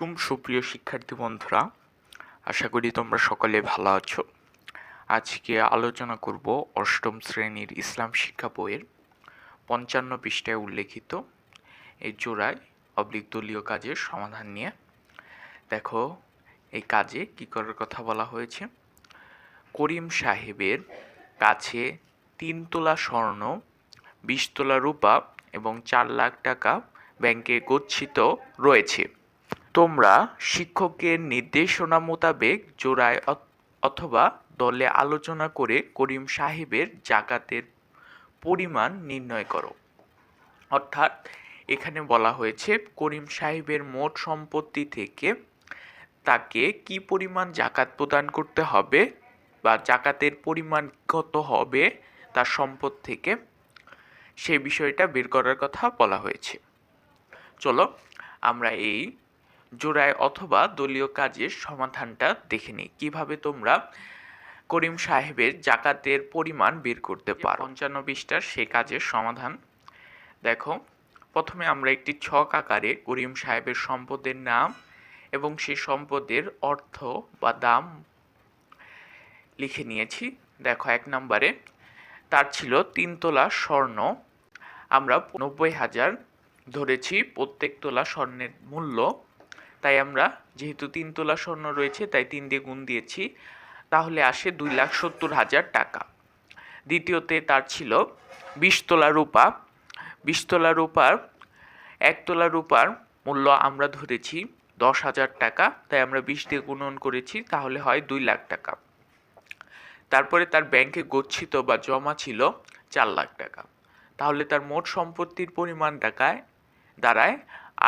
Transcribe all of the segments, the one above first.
তুম সুপ্রিয় শিক্ষার্থী বন্ধুরা। আশা করি তোমরা সকলে ভালো আছো। আজকে আলোচনা করব অষ্টম শ্রেণির ইসলাম শিক্ষা বইয়ের পঞ্চান্ন পৃষ্ঠায় উল্লেখিত এই জোড়ায় অবলিক দলীয় কাজের সমাধান নিয়ে। দেখো, এই কাজে কী করার কথা বলা হয়েছে? করিম সাহেবের কাছে তিন তোলা স্বর্ণ, বিশ তোলা রূপা এবং চার লাখ টাকা ব্যাংকে গচ্ছিত রয়েছে। তোমরা শিক্ষকের নির্দেশনা মোতাবেক জোড়ায় অথবা দলে আলোচনা করে করিম সাহেবের জাকাতের পরিমাণ নির্ণয় করো। অর্থাৎ এখানে বলা হয়েছে, করিম সাহেবের মোট সম্পত্তি থেকে তাকে কি পরিমাণ জাকাত প্রদান করতে হবে বা জাকাতের পরিমাণ কত হবে তার সম্পদ থেকে সেই বিষয়টা বের করার কথা বলা হয়েছে। চলো আমরা এই জোড়ায় অথবা দলীয় কাজের সমাধানটা দেখে নিই। কীভাবে তোমরা করিম সাহেবের জাকাতের পরিমাণ বের করতে পারো? পঞ্চান্ন বিশটার সে কাজের সমাধান। দেখো প্রথমে আমরা একটি ছক আকারে করিম সাহেবের সম্পদের নাম এবং সেই সম্পদের অর্থ বা দাম লিখে নিয়েছি। দেখো এক নম্বরে তার ছিল তিন তোলা স্বর্ণ। আমরা নব্বই হাজার ধরেছি প্রত্যেক তোলা স্বর্ণের মূল্য। তাই আমরা যেহেতু তিন তোলা স্বর্ণ রয়েছে, তাই তিন দিয়ে গুণ দিয়েছি। তাহলে আসে দুই লাখ সত্তর হাজার টাকা। দ্বিতীয়তে তার ছিল বিশ তোলা রূপা। বিশ তোলা রূপার, এক তোলা রূপার মূল্য আমরা ধরেছি দশ হাজার টাকা, তাই আমরা বিশ দিয়ে গুণন করেছি, তাহলে হয় দুই লাখ টাকা। তারপরে তার ব্যাংকে গচ্ছিত বা জমা ছিল চার লাখ টাকা। তাহলে তার মোট সম্পত্তির পরিমাণ টাকায় দাঁড়ায়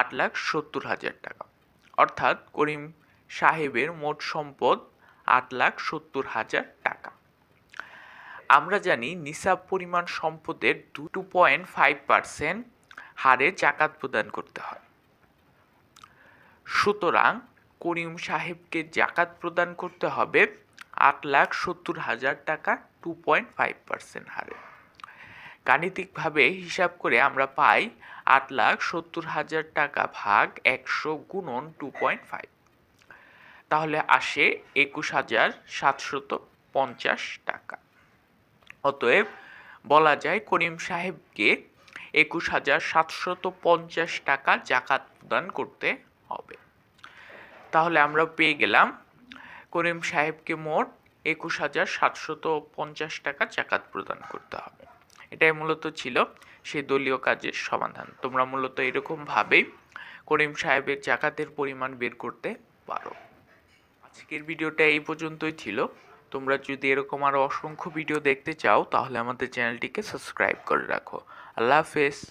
আট লাখ সত্তর হাজার টাকা। অর্থাৎ করিম সাহেবের মোট সম্পদ আট লাখ সত্তর হাজার টাকা। আমরা জানি নিসাব পরিমাণ সম্পদের টু পয়েন্ট ফাইভ পার্সেন্ট হারে জাকাত প্রদান করতে হয়। সুতরাং করিম সাহেবকে জাকাত প্রদান করতে হবে আট লাখ সত্তর হাজার টাকা টু পয়েন্ট ফাইভ পার্সেন্ট হারে। গাণিতিকভাবে হিসাব করে আমরা পাই আট লাখ সত্তর হাজার টাকা ভাগ একশো গুণন টু পয়েন্ট ফাইভ। তাহলে আসে একুশ হাজার সাতশত পঞ্চাশ টাকা। অতএব বলা যায় করিম সাহেবকে একুশ হাজার সাতশত পঞ্চাশ টাকা জাকাত প্রদান করতে হবে। তাহলে আমরা পেয়ে গেলাম করিম সাহেবকে মোট একুশ হাজার সাতশত পঞ্চাশ টাকা জাকাত প্রদান করতে হবে। এটাই মূলত ছিল সেই দলীয় কাজের সমাধান। তোমরা মূলত এরকমভাবেই করিম সাহেবের জাকাতের পরিমাণ বের করতে পারো। আজকের ভিডিওটা এই পর্যন্তই ছিল। তোমরা যদি এরকম আরও অসংখ্য ভিডিও দেখতে চাও, তাহলে আমাদের চ্যানেলটিকে সাবস্ক্রাইব করে রাখো। আল্লাহ হাফেজ।